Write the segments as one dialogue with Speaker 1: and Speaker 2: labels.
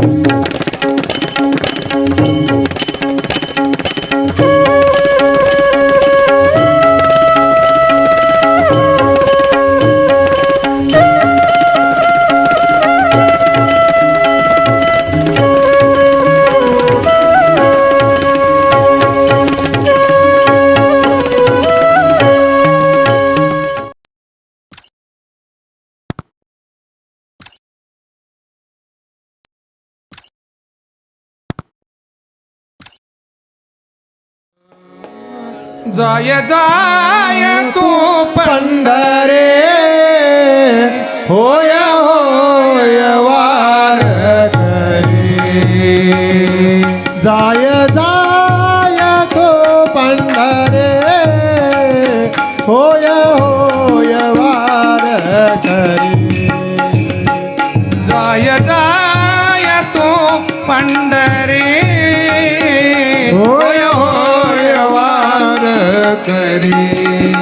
Speaker 1: Thank you. जाय जाय तू पंढरे. होय होय वार करी
Speaker 2: जाय जाय तो पंढरे.
Speaker 1: होय करी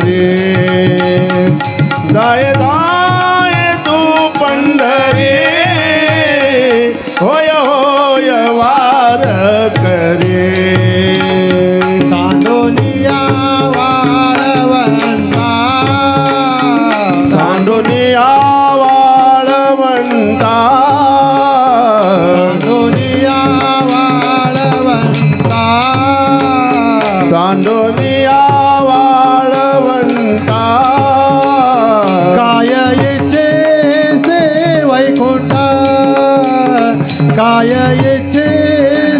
Speaker 1: करी जाय जाय तू पंढरी. होय होय वार करी. सांडोनिया वाळवंटा. सांडोनिया वाळवंटा. सांडोनिया वाळवंटा. सांडोनिया वाळवंटा काय इचे से वैकुंठ काय इचे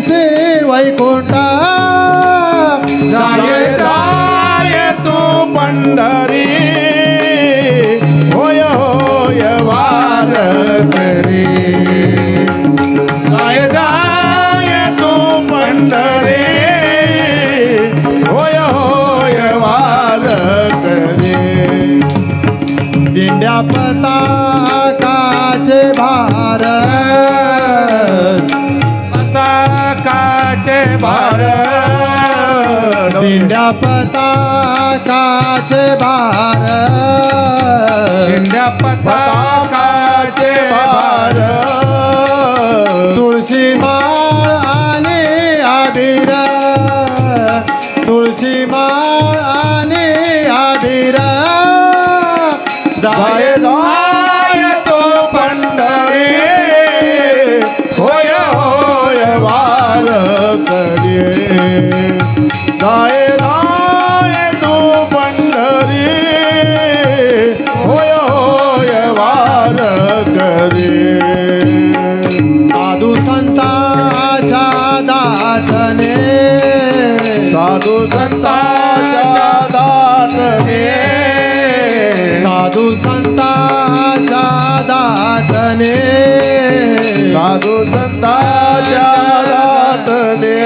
Speaker 1: से वैकुंठ पताकाचे भार
Speaker 2: पताकाचे
Speaker 1: भार दिंड्या पताकाचे भार
Speaker 2: इंद्या पताकाचे
Speaker 1: भार जाय जाय तो पंढरी. होय होय वार करी जाय जाय तो पंढरी. होय होय वार करी साधू संताच्या दाटने साधू संताच्या दाटने साधू संताच्या रातने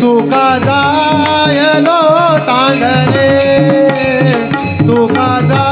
Speaker 1: तुका जाय लो टांगणे तुका जाय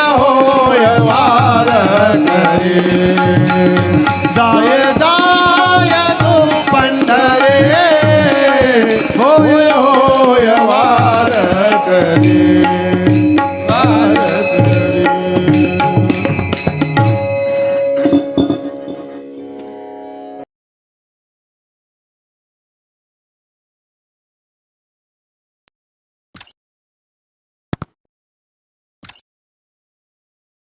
Speaker 1: वार करे। जाय जाय तू पंढरे होय होय वार करे।